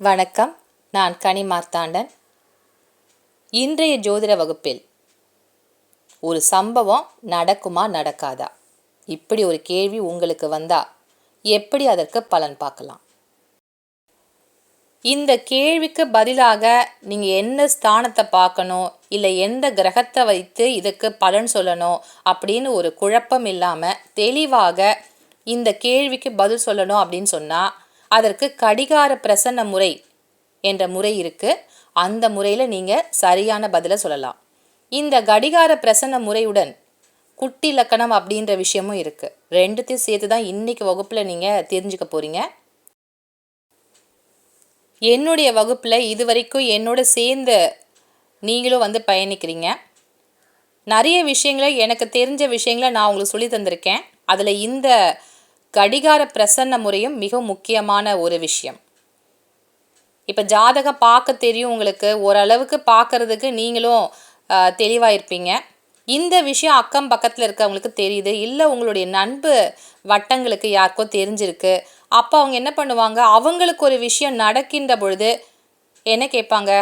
வணக்கம். நான் கனி மார்த்தாண்டன். இன்றைய ஜோதிட வகுப்பில் ஒரு சம்பவம் நடக்குமா நடக்காதா? இப்படி ஒரு கேள்வி உங்களுக்கு வந்தா எப்படி அதற்கு பலன் பார்க்கலாம்? இந்த கேள்விக்கு பதிலாக நீங்கள் என்ன ஸ்தானத்தை பார்க்கணும் இல்லை எந்த கிரகத்தை வைத்து இதுக்கு பலன் சொல்லணும் அப்படின்னு ஒரு குழப்பம் இல்லாமல் தெளிவாக இந்த கேள்விக்கு பதில் சொல்லணும் அப்படின்னு சொன்னால் அதற்கு கடிகார பிரசன்ன முறை என்ற முறை இருக்குது அந்த முறையில் நீங்கள் சரியான பதிலை சொல்லலாம். இந்த கடிகார பிரசன்ன முறையுடன் குட்டி லக்கணம் அப்படின்ற விஷயமும் இருக்குது ரெண்டுத்தையும் சேர்த்து தான் இன்றைக்கி வகுப்பில் நீங்கள் தெரிஞ்சுக்க போகிறீங்க என்னுடைய வகுப்பில் இது வரைக்கும் என்னோட சேர்ந்து நீங்களும் வந்து பயணிக்கிறீங்க. நிறைய விஷயங்களை எனக்கு தெரிஞ்ச விஷயங்களை நான் உங்களுக்கு சொல்லி தந்திருக்கேன். அதில் இந்த கடிகார பிரசன்ன முறையும் மிக முக்கியமான ஒரு விஷயம். இப்போ ஜாதகம் பார்க்க தெரியும் உங்களுக்கு. ஓரளவுக்கு பார்க்குறதுக்கு நீங்களும் தெளிவாக இருப்பீங்க இந்த விஷயம் அக்கம் பக்கத்தில் இருக்கவங்களுக்கு தெரியுது. இல்லை உங்களுடைய நண்பு வட்டங்களுக்கு யாருக்கோ தெரிஞ்சிருக்கு. அப்போ அவங்க என்ன பண்ணுவாங்க? அவங்களுக்கு ஒரு விஷயம் நடக்கின்ற பொழுது என்ன கேட்பாங்க?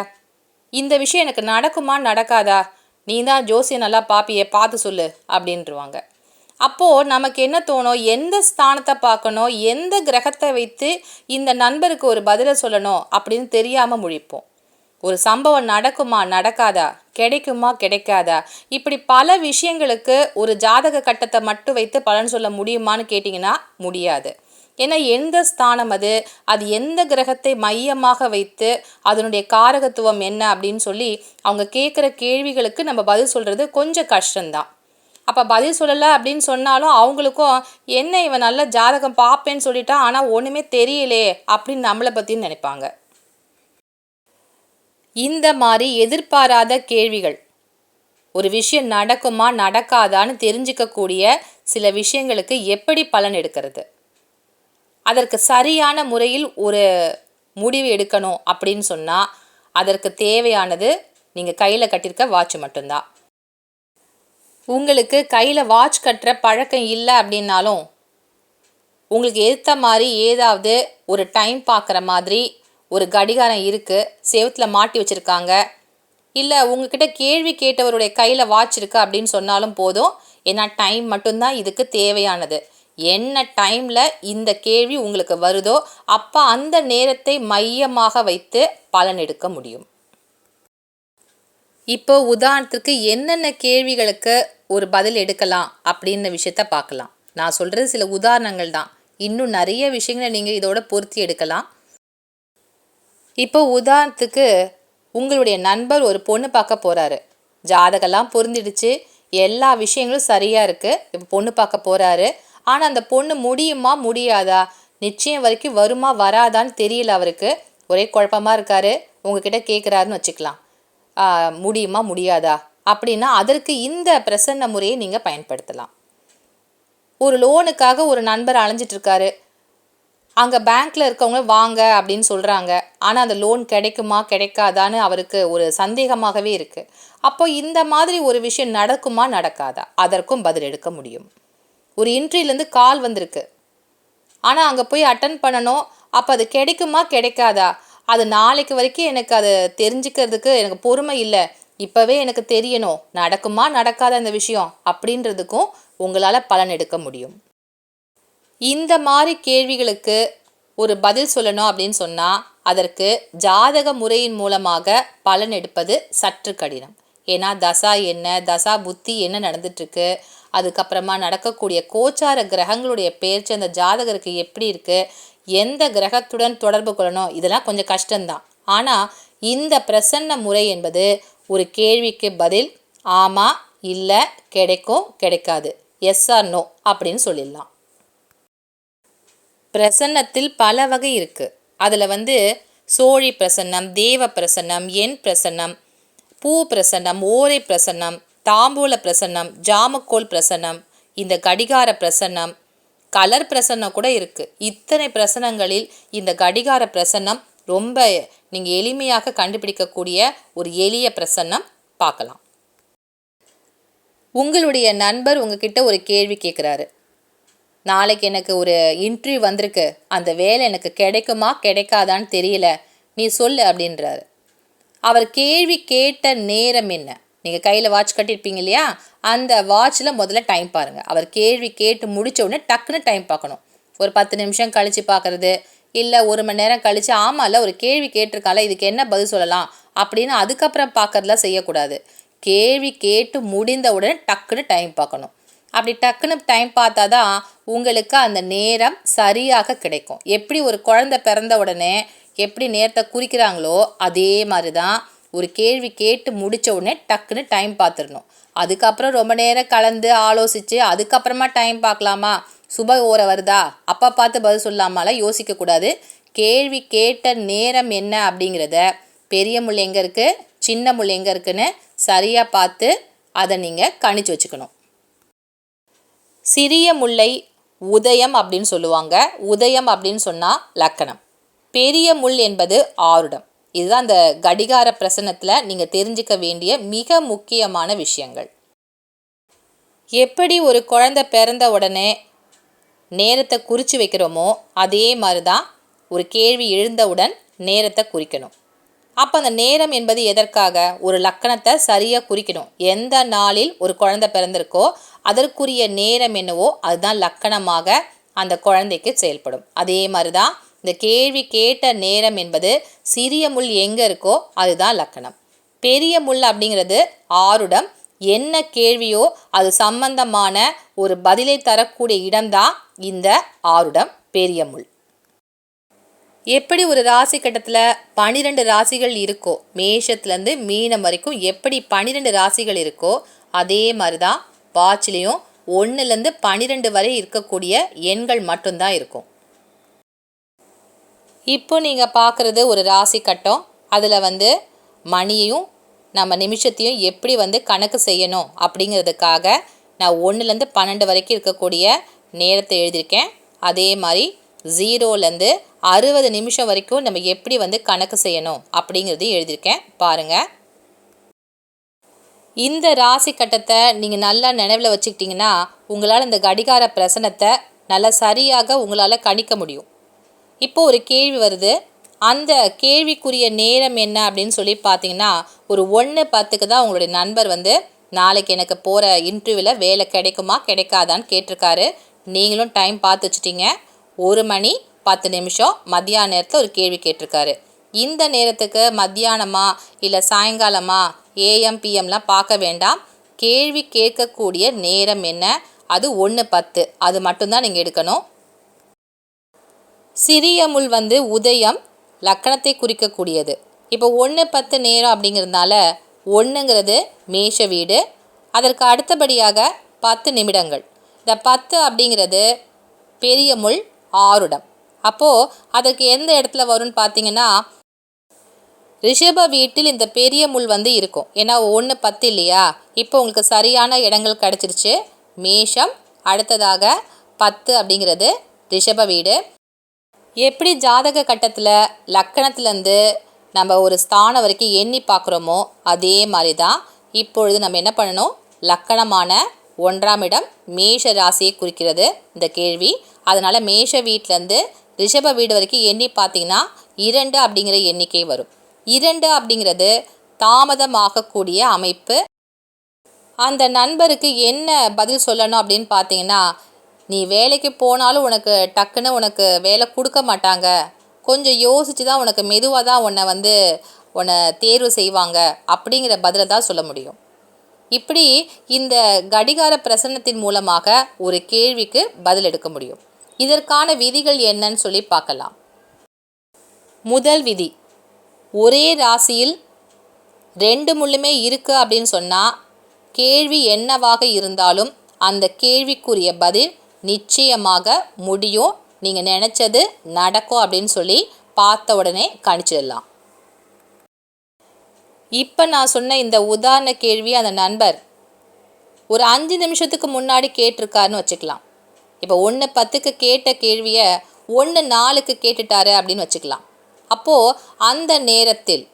இந்த விஷயம் எனக்கு நடக்குமா? நடக்காதா? நீ தான் ஜோசியம் நல்லா பாப்பியே பார்த்து சொல்லு அப்படின்ட்டுருவாங்க அப்போது நமக்கு என்ன தோணும்? எந்த ஸ்தானத்தை பார்க்கணும்? எந்த கிரகத்தை வைத்து இந்த நண்பருக்கு ஒரு பதிலை சொல்லணும் அப்படின்னு தெரியாமல் முழிப்போம். ஒரு சம்பவம் நடக்குமா? நடக்காதா? கிடைக்குமா? கிடைக்காதா? இப்படி பல விஷயங்களுக்கு ஒரு ஜாதக கட்டத்தை மட்டும் வைத்து பலன் சொல்ல முடியுமான்னு கேட்டிங்கன்னா முடியாது. ஏன்னா எந்த ஸ்தானம் அது? அது எந்த கிரகத்தை மையமாக வைத்து அதனுடைய காரகத்துவம் என்ன அப்படின்னு சொல்லி அவங்க கேட்குற கேள்விகளுக்கு நம்ம பதில் சொல்கிறது கொஞ்சம் கஷ்டம்தான். அப்போ பதில் சொல்லலை அப்படின்னு சொன்னாலும் அவங்களுக்கும் என்ன இவன் நல்ல ஜாதகம் பார்ப்பேன்னு சொல்லிட்டா ஆனால் ஒன்றுமே தெரியலே அப்படின்னு நம்மளை பற்றின்னு நினைப்பாங்க. இந்த மாதிரி எதிர்பாராத கேள்விகள் ஒரு விஷயம் நடக்குமா நடக்காதான்னு தெரிஞ்சிக்கக்கூடிய சில விஷயங்களுக்கு எப்படி பலன் எடுக்கிறது? அதற்கு சரியான முறையில் ஒரு முடிவு எடுக்கணும் அப்படின்னு சொன்னால் அதற்கு தேவையானது நீங்கள் கையில் கட்டியிருக்க வாட்ச் மட்டும்தான். உங்களுக்கு கையில் வாட்ச் கட்டுற பழக்கம் இல்லை அப்படின்னாலும் உங்களுக்கு ஏற்ற மாதிரி ஏதாவது ஒரு டைம் பார்க்குற மாதிரி ஒரு கடிகாரம் இருக்குது செவத்தில் மாட்டி வச்சுருக்காங்க இல்லை உங்ககிட்ட கேள்வி கேட்டவருடைய கையில் வாட்ச் இருக்குது அப்படின்னு சொன்னாலும் போதும் ஏன்னா டைம் மட்டும்தான் இதுக்கு தேவையானது. என்ன டைமில் இந்த கேள்வி உங்களுக்கு வருதோ அப்போ அந்த நேரத்தை மையமாக வைத்து பலன் எடுக்க முடியும். இப்போ உதாரணத்துக்கு என்னென்ன கேள்விகளுக்கு ஒரு பதில் எடுக்கலாம் அப்படின்ற விஷயத்த பார்க்கலாம். நான் சொல்கிறது சில உதாரணங்கள் தான். இன்னும் நிறைய விஷயங்களை நீங்கள் இதோட பொருத்தி எடுக்கலாம். இப்போ உதாரணத்துக்கு உங்களுடைய நண்பர் ஒரு பொண்ணு பார்க்க போகிறாரு ஜாதகம்லாம் பொருந்திடுச்சு. எல்லா விஷயங்களும் சரியாக இருக்குது இப்போ பொண்ணு பார்க்க போகிறாரு ஆனால் அந்த பொண்ணு முடியுமா முடியாதா? நிச்சயம் வரைக்கும் வருமா வராதான்னு தெரியல அவருக்கு. ஒரே குழப்பமாக இருக்காரு. உங்ககிட்ட கேட்குறாருன்னு வச்சுக்கலாம். முடியுமா முடியாதா? அப்படின்னா அதற்கு இந்த பிரசன்ன முறையை நீங்கள் பயன்படுத்தலாம். ஒரு லோனுக்காக ஒரு நண்பர் அலைஞ்சிட்ருக்காரு. அங்கே பேங்க்கில் இருக்கவங்க வாங்க அப்படின்னு சொல்கிறாங்க ஆனால் அந்த லோன் கிடைக்குமா கிடைக்காதான்னு அவருக்கு ஒரு சந்தேகமாகவே இருக்குது அப்போ இந்த மாதிரி ஒரு விஷயம் நடக்குமா நடக்காதா? அதற்கும் பதில் எடுக்க முடியும். ஒரு இன்ட்ரிலேருந்து கால் வந்திருக்கு. ஆனால் அங்கே போய் அட்டன் பண்ணணும். அப்போ அது கிடைக்குமா கிடைக்காதா? அது நாளைக்கு வரைக்கும் எனக்கு அது தெரிஞ்சுக்கிறதுக்கு எனக்கு பொறுமை இல்லை. இப்போவே எனக்கு தெரியணும். நடக்குமா நடக்காத அந்த விஷயம் அப்படின்றதுக்கும் உங்களால் பலன் எடுக்க முடியும். இந்த மாதிரி கேள்விகளுக்கு ஒரு பதில் சொல்லணும் அப்படின்னு சொன்னால் அதற்கு ஜாதக முறையின் மூலமாக பலன் எடுப்பது சற்று கடினம். ஏன்னா தசா என்ன தசா புத்தி என்ன நடந்துட்டுருக்கு அதுக்கப்புறமா நடக்கக்கூடிய கோச்சார கிரகங்களுடைய பேச்சு அந்த ஜாதகருக்கு எப்படி இருக்குது எந்த கிரகத்துடன் தொடர்பு கொள்ளணும் இதெல்லாம் கொஞ்சம் கஷ்டம்தான். ஆனால் இந்த பிரசன்ன முறை என்பது ஒரு கேள்விக்கு பதில் ஆமாம் இல்லை கிடைக்கும் கிடைக்காது. எஸ் ஆர் நோ அப்படின்னு சொல்லிடலாம். பிரசன்னத்தில் பல வகை இருக்குது அதில் வந்து சோழி பிரசன்னம் தேவ பிரசன்னம் என் பிரசன்னம் பூ பிரசன்னம் ஓரை பிரசன்னம் தாம்பூல பிரசன்னம் ஜாமக்கோல் பிரசன்னம் இந்த கடிகார பிரசன்னம் கலர் பிரசன்னம் கூட இருக்குது இத்தனை பிரசனங்களில் இந்த கடிகார பிரசன்னம் ரொம்ப நீங்கள் எளிமையாக கண்டுபிடிக்கக்கூடிய ஒரு எளிய பிரசன்னம் பார்க்கலாம். உங்களுடைய நண்பர் உங்ககிட்ட ஒரு கேள்வி கேட்குறாரு நாளைக்கு எனக்கு ஒரு இன்டர்வியூ வந்திருக்கு. அந்த வேலை எனக்கு கிடைக்குமா கிடைக்காதான்னு தெரியல. நீ சொல்லு அப்படின்றாரு. அவர் கேள்வி கேட்ட நேரம் என்ன? நீங்கள் கையில் வாட்ச் கட்டியிருப்பீங்க இல்லையா? அந்த வாட்சில் முதல்ல டைம் பாருங்கள் அவர் கேள்வி கேட்டு முடித்த உடனே டக்குன்னு டைம் பார்க்கணும். ஒரு பத்து நிமிஷம் கழித்து பார்க்குறது இல்லை ஒரு மணி நேரம் கழித்து ஆமாம்ல ஒரு கேள்வி கேட்டிருக்கால இதுக்கு என்ன பதில் சொல்லலாம் அப்படின்னு அதுக்கப்புறம் பார்க்கறதுலாம் செய்யக்கூடாது. கேள்வி கேட்டு முடிந்த உடனே டக்குன்னு டைம் பார்க்கணும். அப்படி டக்குன்னு டைம் பார்த்தா தான் உங்களுக்கு அந்த நேரம் சரியாக கிடைக்கும். எப்படி ஒரு குழந்தை பிறந்த உடனே எப்படி நேரத்தை குறிக்கிறாங்களோ அதே மாதிரி தான் ஒரு கேள்வி கேட்டு முடித்த உடனே டக்குன்னு டைம் பார்த்துடணும். அதுக்கப்புறம் ரொம்ப நேரம் கலந்து ஆலோசித்து அதுக்கப்புறமா டைம் பார்க்கலாமா? சுப ஓரை வருதா? அப்போ பார்த்து பதில் சொல்லாமலாம் யோசிக்கக்கூடாது கேள்வி கேட்ட நேரம் என்ன அப்படிங்கிறத பெரிய முள் எங்கே இருக்குது சின்ன முள் எங்கே இருக்குன்னு சரியாக பார்த்து அதை நீங்கள் கணிச்சு வச்சுக்கணும். சிறிய முல்லை உதயம் அப்படின்னு சொல்லுவாங்க. உதயம் அப்படின்னு சொன்னால் லக்கணம். பெரிய முள் என்பது ஆருடம். இதுதான் அந்த கடிகார பிரசனத்தில் நீங்கள் தெரிஞ்சுக்க வேண்டிய மிக முக்கியமான விஷயங்கள். எப்படி ஒரு குழந்தை பிறந்த உடனே நேரத்தை குறித்து வைக்கிறோமோ அதே மாதிரி தான் ஒரு கேள்வி எழுந்தவுடன் நேரத்தை குறிக்கணும். அப்போ அந்த நேரம் என்பது எதற்காக? ஒரு லக்கணத்தை சரியாக குறிக்கணும். எந்த நாளில் ஒரு குழந்தை பிறந்திருக்கோ அதற்குரிய நேரம் என்னவோ அதுதான் லக்கணமாக அந்த குழந்தைக்கு செயல்படும். அதே மாதிரி தான் இந்த கேள்வி கேட்ட நேரம் என்பது சிறிய முள் எங்கே இருக்கோ அதுதான் லக்கணம். பெரிய முள் அப்படிங்கிறது ஆருடம். என்ன கேள்வியோ அது சம்பந்தமான ஒரு பதிலை தரக்கூடிய இடம்தான் இந்த ஆருடம் பெரிய முள். எப்படி ஒரு ராசி கட்டத்தில் பனிரெண்டு ராசிகள் இருக்கோ மேஷத்துலேருந்து மீனம் வரைக்கும் எப்படி பனிரெண்டு ராசிகள் இருக்கோ அதே மாதிரி தான் வாட்ச்லேயும் ஒன்றுலேருந்து பன்னிரெண்டு வரை இருக்கக்கூடிய எண்கள் மட்டும்தான் இருக்கும். இப்போ நீங்கள் பார்க்குறது ஒரு ராசி கட்டம். அதில் வந்து மணியையும் நம்ம நிமிஷத்தையும் எப்படி வந்து கணக்கு செய்யணும் அப்படிங்கிறதுக்காக நான் ஒன்றுலேருந்து பன்னெண்டு வரைக்கும் இருக்கக்கூடிய நேரத்தை எழுதியிருக்கேன். அதே மாதிரி ஜீரோலேருந்து அறுபது நிமிஷம் வரைக்கும் நம்ம எப்படி வந்து கணக்கு செய்யணும் அப்படிங்கிறதையும் எழுதியிருக்கேன். பாருங்கள் இந்த ராசி கட்டத்தை நீங்கள் நல்லா நினைவில் வச்சுக்கிட்டிங்கன்னா உங்களால் இந்த கடிகார பிரசனத்தை நல்லா சரியாக உங்களால் கணிக்க முடியும். இப்போது ஒரு கேள்வி வருது. அந்த கேள்விக்குரிய நேரம் என்ன அப்படின்னு சொல்லி பார்த்தீங்கன்னா ஒரு ஒன்று பத்துக்கு தான் உங்களுடைய நண்பர் வந்து நாளைக்கு எனக்கு போகிற இன்டர்வியூவில் வேலை கிடைக்குமா கிடைக்காதான்னு கேட்டிருக்காரு. நீங்களும் டைம் பார்த்து வச்சுட்டீங்க. ஒரு மணி பத்து நிமிஷம் மத்தியான நேரத்தில் ஒரு கேள்வி கேட்டிருக்காரு. இந்த நேரத்துக்கு மத்தியானமா இல்லை சாயங்காலமா ஏஎம் பிஎம்லாம் பார்க்க வேண்டாம். கேள்வி கேட்கக்கூடிய நேரம் என்ன? அது ஒன்று பத்து. அது மட்டும்தான் நீங்கள் எடுக்கணும். சிறிய முள் வந்து உதயம் லக்கணத்தை குறிக்கக்கூடியது. இப்போ ஒன்று பத்து நேரம் அப்படிங்கிறதுனால ஒன்றுங்கிறது மேஷ வீடு. அதற்கு அடுத்தபடியாக பத்து நிமிடங்கள். இந்த பத்து அப்படிங்கிறது பெரிய முள் ஆறுடம் அப்போது அதுக்கு எந்த இடத்துல வரும்னு பார்த்தீங்கன்னா ரிஷப வீட்டில் இந்த பெரிய முள் வந்து இருக்கும். ஏன்னா ஒன்று பத்து இல்லையா? இப்போ உங்களுக்கு சரியான இடங்கள் கிடச்சிருச்சு. மேஷம் அடுத்ததாக பத்து அப்படிங்கிறது ரிஷப வீடு. எப்படி ஜாதக கட்டத்தில் லக்கணத்துலேருந்து நம்ம ஒரு ஸ்தானம் வரைக்கும் எண்ணி பார்க்குறோமோ அதே மாதிரி தான் இப்பொழுது நம்ம என்ன பண்ணணும்? லக்கணமான ஒன்றாம் இடம் மேஷ ராசியை குறிக்கிறது இந்த கேள்வி. அதனால் மேஷ வீட்டிலேருந்து ரிஷப வீடு வரைக்கும் எண்ணி பார்த்தீங்கன்னா இரண்டு அப்படிங்கிற எண்ணிக்கை வரும். இரண்டு அப்படிங்கிறது தாமதமாகக்கூடிய அமைப்பு. அந்த நண்பருக்கு என்ன பதில் சொல்லணும் அப்படின்னு பார்த்தீங்கன்னா நீ வேலைக்கு போனாலும் உனக்கு டக்குன்னு உனக்கு வேலை கொடுக்க மாட்டாங்க. கொஞ்சம் யோசித்து தான் உனக்கு மெதுவாக தான் உன்னை வந்து உன்னை தேர்வு செய்வாங்க அப்படிங்கிற பதிலை தான் சொல்ல முடியும். இப்படி இந்த கடிகார பிரசன்னத்தின் மூலமாக ஒரு கேள்விக்கு பதில் எடுக்க முடியும். இதற்கான விதிகள் என்னன்னு சொல்லி பார்க்கலாம். முதல் விதி ஒரே ராசியில் ரெண்டு முள்ளுமே இருக்குது அப்படின்னு சொன்னால் கேள்வி என்னவாக இருந்தாலும் அந்த கேள்விக்குரிய பதில் நிச்சயமாக முடியும். நீங்கள் நினச்சது நடக்கும் அப்படின்னு சொல்லி பார்த்த உடனே கணிச்சிடலாம். இப்போ நான் சொன்ன இந்த உதாரண கேள்வி அந்த நண்பர் ஒரு அஞ்சு நிமிஷத்துக்கு முன்னாடி கேட்டிருக்காருன்னு வச்சுக்கலாம். இப்போ ஒன்று பத்துக்கு கேட்ட கேள்வியை ஒன்று நாலுக்கு கேட்டுட்டாரு அப்படின்னு வச்சுக்கலாம். அப்போது அந்த நேரத்தில்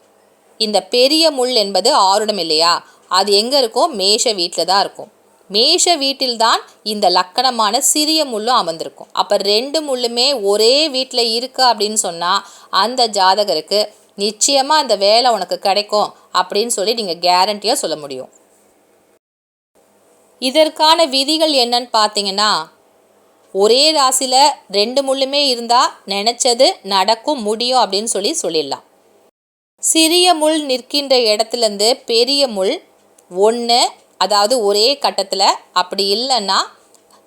இந்த பெரிய முள் என்பது ஆருடம் இல்லையா? அது எங்கே இருக்கும்? மேஷ வீட்டில் தான் இருக்கும். மேஷ வீட்டில்தான் இந்த லக்கணமான சிறிய முள்ளும் அமர்ந்திருக்கும். அப்போ ரெண்டு முள்ளுமே ஒரே வீட்டில் இருக்குது அப்படின்னு சொன்னால் அந்த ஜாதகருக்கு நிச்சயமாக அந்த வேலை உனக்கு கிடைக்கும் அப்படின்னு சொல்லி நீங்கள் கேரண்டியாக சொல்ல முடியும். இதற்கான விதிகள் என்னன்னு பார்த்தீங்கன்னா ஒரே ராசியில் ரெண்டு முள்ளுமே இருந்தால் நினச்சது நடக்கும் முடியும் அப்படின்னு சொல்லி சொல்லிடலாம். சிறிய முள் நிற்கின்ற இடத்துலேருந்து பெரிய முள் ஒன்று அதாவது ஒரே கட்டத்தில் அப்படி இல்லைன்னா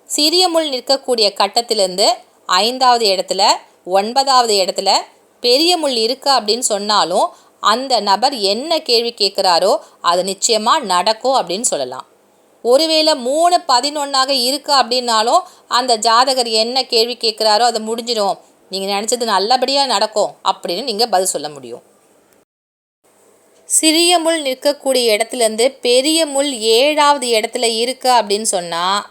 சிறிய முள் நிற்கக்கூடிய கட்டத்திலேருந்து ஐந்தாவது இடத்துல ஒன்பதாவது இடத்துல பெரிய முள் இருக்கு அப்படின்னு சொன்னாலும் அந்த நபர் என்ன கேள்வி கேட்குறாரோ அது நிச்சயமாக நடக்கும் அப்படின்னு சொல்லலாம். ஒருவேளை மூணு பதினொன்றாக இருக்கு அப்படின்னாலும் அந்த ஜாதகர் என்ன கேள்வி கேட்குறாரோ அதை முடிஞ்சிடும். நீங்கள் நினச்சது நல்லபடியாக நடக்கும் அப்படின்னு நீங்கள் பதில் சொல்ல முடியும். சிறிய முள் நிற்கக்கூடிய இடத்துலேருந்து பெரிய முள் ஏழாவது இடத்துல இருக்கு அப்படின்னு சொன்னால்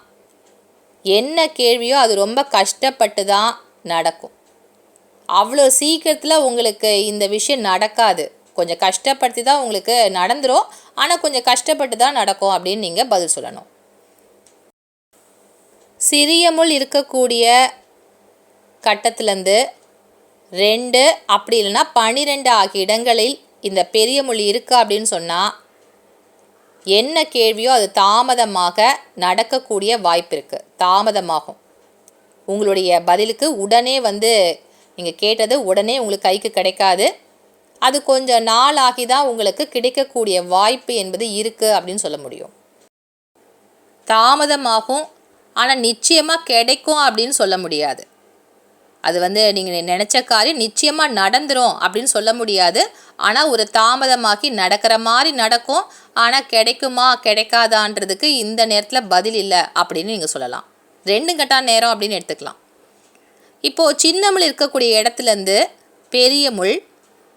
என்ன கேள்வியோ அது ரொம்ப கஷ்டப்பட்டு தான் நடக்கும். அவ்வளோ சீக்கிரத்தில் உங்களுக்கு இந்த விஷயம் நடக்காது. கொஞ்சம் கஷ்டப்படுத்தி தான் உங்களுக்கு நடந்துடும் ஆனால் கொஞ்சம் கஷ்டப்பட்டு தான் நடக்கும் அப்படின்னு நீங்கள் பதில் சொல்லணும். சிறிய முள் இருக்கக்கூடிய கட்டத்திலேருந்து ரெண்டு அப்படி இல்லைன்னா பன்னிரெண்டு ஆகிய இடங்களில் இந்த பெரிய மொழி இருக்கா அப்படின்னு சொன்னால் என்ன கேள்வியோ அது தாமதமாக நடக்கக்கூடிய வாய்ப்பு இருக்குது தாமதமாகும். உங்களுடைய பதிலுக்கு உடனே வந்து நீங்கள் கேட்டது உடனே உங்களுக்கு கைக்கு கிடைக்காது. அது கொஞ்சம் நாள் ஆகி தான் உங்களுக்கு கிடைக்கக்கூடிய வாய்ப்பு என்பது இருக்குது அப்படின்னு சொல்ல முடியும். தாமதமாகும். ஆனால் நிச்சயமாக கிடைக்கும் அப்படின்னு சொல்ல முடியாது. அது வந்து நீங்கள் நினச்ச காரியம் நிச்சயமாக நடந்துடும் அப்படின்னு சொல்ல முடியாது. ஆனால் ஒரு தாமதமாக்கி நடக்கிற மாதிரி நடக்கும். ஆனால் கிடைக்குமா கிடைக்காதான்றதுக்கு இந்த நேரத்தில் பதில் இல்லை அப்படின்னு நீங்கள் சொல்லலாம். ரெண்டு கட்டான நேரம் அப்படின்னு எடுத்துக்கலாம். இப்போது சின்னமுள் இருக்கக்கூடிய இடத்துலேருந்து பெரிய முள்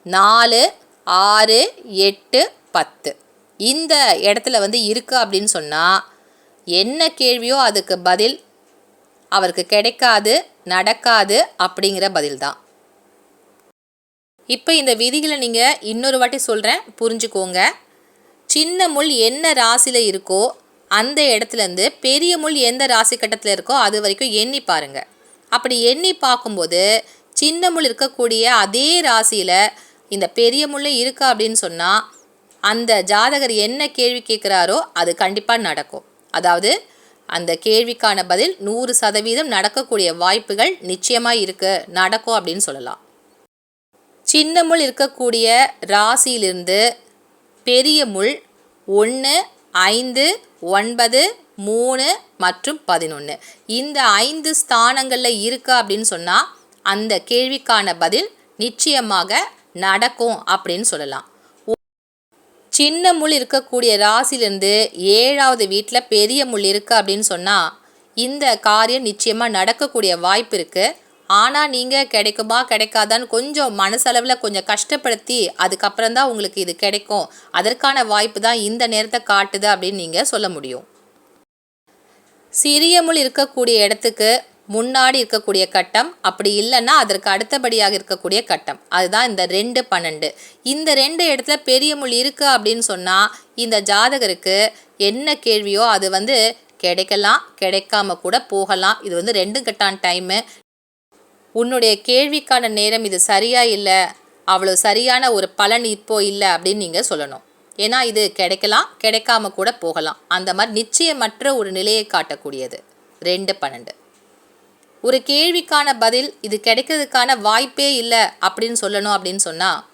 நாலு ஆறு எட்டு பத்து. இந்த இடத்துல வந்து இருக்குது அப்படின்னு சொன்னால் என்ன கேள்வியோ அதுக்கு பதில் அவருக்கு கிடைக்காது. நடக்காது அப்படிங்கிற பதில் தான் இப்போ இந்த விதிகளை நீங்கள் இன்னொரு வாட்டி சொல்கிறேன் புரிஞ்சுக்கோங்க. சின்ன முள் என்ன ராசியில் இருக்கோ அந்த இடத்துலேருந்து பெரிய முள் எந்த ராசி கட்டத்தில் இருக்கோ அது வரைக்கும் எண்ணி பாருங்கள் அப்படி எண்ணி பார்க்கும்போது சின்ன முள் இருக்கக்கூடிய அதே ராசியில் இந்த பெரிய முள் இருக்கா அப்படின்னு சொன்னால் அந்த ஜாதகர் என்ன கேள்வி கேட்குறாரோ அது கண்டிப்பாக நடக்கும். அதாவது அந்த கேள்விக்கான பதில் நூறு சதவீதம் நடக்கக்கூடிய வாய்ப்புகள் நிச்சயமாக இருக்குது நடக்கும் அப்படின்னு சொல்லலாம். சின்ன முள் இருக்கக்கூடிய ராசியிலிருந்து பெரிய முள் ஒன்று ஐந்து ஒன்பது மூணு மற்றும் பதினொன்று இந்த ஐந்து ஸ்தானங்களில் இருக்கு அப்படின்னு சொன்னால் அந்த கேள்விக்கான பதில் நிச்சயமாக நடக்கும் அப்படின்னு சொல்லலாம். சின்ன முள் இருக்கக்கூடிய ராசிலேருந்து ஏழாவது வீட்டில் பெரிய முள் இருக்குது அப்படின்னு சொன்னால் இந்த காரியம் நிச்சயமாக நடக்கக்கூடிய வாய்ப்பு இருக்குது ஆனால் நீங்கள் கிடைக்குமா கிடைக்காதான்னு கொஞ்சம் மனசளவில் கொஞ்சம் கஷ்டப்படுத்தி அதுக்கப்புறம் தான் உங்களுக்கு இது கிடைக்கும். அதற்கான வாய்ப்பு தான் இந்த நேரத்தை காட்டுது அப்படின்னு நீங்கள் சொல்ல முடியும். சிறிய முள் இருக்கக்கூடிய இடத்துக்கு முன்னாடி இருக்கக்கூடிய கட்டம் அப்படி இல்லைன்னா அதற்கு அடுத்தபடியாக இருக்கக்கூடிய கட்டம். அதுதான் இந்த ரெண்டு பன்னெண்டு. இந்த ரெண்டு இடத்துல பெரிய முள் இருக்குது அப்படின்னு சொன்னால் இந்த ஜாதகருக்கு என்ன கேள்வியோ அது வந்து கிடைக்கலாம் கிடைக்காம கூட போகலாம். இது வந்து ரெண்டு கட்டான டைமு உன்னுடைய கேள்விக்கான நேரம் இது சரியாக இல்லை அவ்வளோ சரியான ஒரு பலன் இப்போ இல்லை அப்படின்னு நீங்கள் சொல்லணும். ஏன்னா இது கிடைக்கலாம் கிடைக்காம கூட போகலாம். அந்த மாதிரி நிச்சயமற்ற ஒரு நிலையை காட்டக்கூடியது. ரெண்டு பன்னெண்டு. ஒரு கேள்விக்கான பதில் இது கிடைக்கிறதுக்கான வாய்ப்பே இல்லை அப்படின்னு சொல்லணும் அப்படின்னு சொன்னால்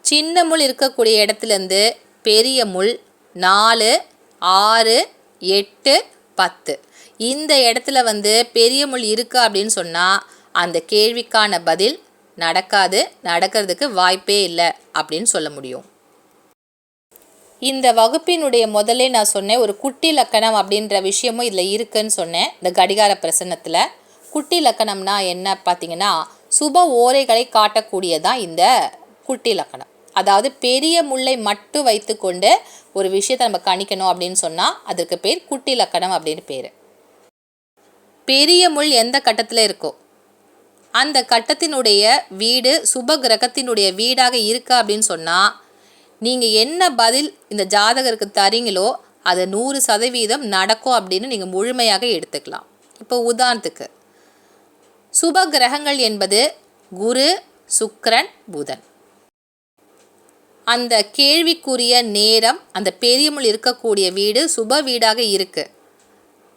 சின்ன முள் இருக்கக்கூடிய இடத்துலேருந்து பெரிய முள் நாலு ஆறு எட்டு பத்து. இந்த இடத்துல வந்து பெரிய முள் இருக்குது அப்படின்னு சொன்னால் அந்த கேள்விக்கான பதில் நடக்காது நடக்கிறதுக்கு வாய்ப்பே இல்லை அப்படின்னு சொல்ல முடியும். இந்த வகுப்பினுடைய முதலே நான் சொன்னேன் ஒரு குட்டி லக்கணம் அப்படின்ற விஷயமும் இதில் இருக்குன்னு சொன்னேன் இந்த கடிகார பிரசனத்தில் குட்டி லக்கணம்னா என்ன பார்த்தீங்கன்னா சுப ஓரைகளை காட்டக்கூடியதான் இந்த குட்டி லக்கணம். அதாவது பெரிய முல்லை மட்டும் வைத்துக்கொண்டு ஒரு விஷயத்தை நம்ம கணிக்கணும் அப்படின்னு சொன்னால் அதற்கு பேர் குட்டி லக்கணம் அப்படின்னு பேர். பெரிய முள் எந்த கட்டத்தில் இருக்கோ அந்த கட்டத்தினுடைய வீடு சுப கிரகத்தினுடைய வீடாக இருக்கா அப்படின்னு சொன்னால் நீங்கள் என்ன பதில் இந்த ஜாதகருக்கு தரீங்களோ அது நூறு சதவீதம் நடக்கும் அப்படின்னு நீங்கள் முழுமையாக எடுத்துக்கலாம். இப்போ உதாரணத்துக்கு சுப கிரகங்கள் என்பது குரு சுக்ரன் புதன். அந்த கேள்விக்குரிய நேரம் அந்த பெரியமுள் இருக்கக்கூடிய வீடு சுப வீடாக இருக்குது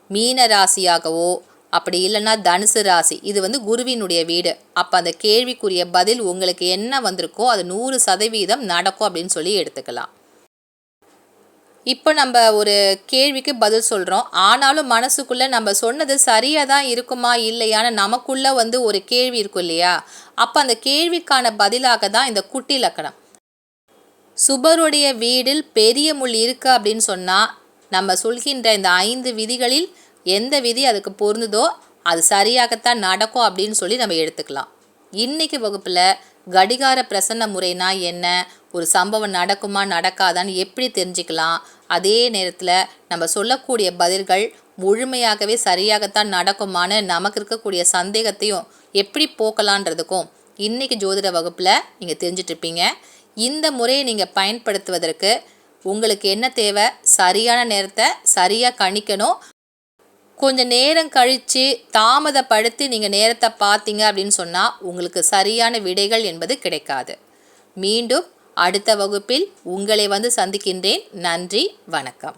மீன ராசியாகவோ அப்படி இல்லைன்னா தனுசு ராசி. இது வந்து குருவினுடைய வீடு. அப்போ அந்த கேள்விக்குரிய பதில் உங்களுக்கு என்ன வந்திருக்கோ அது நூறு சதவீதம் நடக்கும் அப்படின்னு சொல்லி எடுத்துக்கலாம். இப்போ நம்ம ஒரு கேள்விக்கு பதில் சொல்கிறோம் ஆனாலும் மனசுக்குள்ளே நம்ம சொன்னது சரியாக தான் இருக்குமா இல்லையான்னு நமக்குள்ளே வந்து ஒரு கேள்வி இருக்கும் இல்லையா? அப்போ அந்த கேள்விக்கான பதிலாக தான் இந்த குட்டி லக்கணம். சுபருடைய வீடில் பெரிய முள் இருக்கு அப்படின்னு சொன்னால் நம்ம சொல்கின்ற இந்த ஐந்து விதிகளில் எந்த விதி அதுக்கு பொருந்துதோ அது சரியாகத்தான் நடக்கும் அப்படின்னு சொல்லி நம்ம எடுத்துக்கலாம். இன்னைக்கு வகுப்பில் கடிகார பிரசன்ன முறைனா என்ன? ஒரு சம்பவம் நடக்குமா நடக்காதான்னு எப்படி தெரிஞ்சுக்கலாம்? அதே நேரத்தில் நம்ம சொல்லக்கூடிய பதில்கள் முழுமையாகவே சரியாகத்தான் நடக்குமான்னு நமக்கு இருக்கக்கூடிய சந்தேகத்தையும் எப்படி போக்கலான்றதுக்கும் இன்றைக்கி ஜோதிட வகுப்பில் நீங்கள் தெரிஞ்சிட்ருப்பீங்க இந்த முறையை நீங்கள் பயன்படுத்துவதற்கு உங்களுக்கு என்ன தேவை? சரியான நேரத்தை சரியாக கணிக்கணும். கொஞ்சம் நேரம் கழித்து தாமதப்படுத்தி நீங்கள் நேரத்தை பார்த்தீங்க அப்படின்னு சொன்னால் உங்களுக்கு சரியான விடைகள் என்பது கிடைக்காது. மீண்டும் அடுத்த வகுப்பில் உங்களை வந்து சந்திக்கின்றேன். நன்றி வணக்கம்.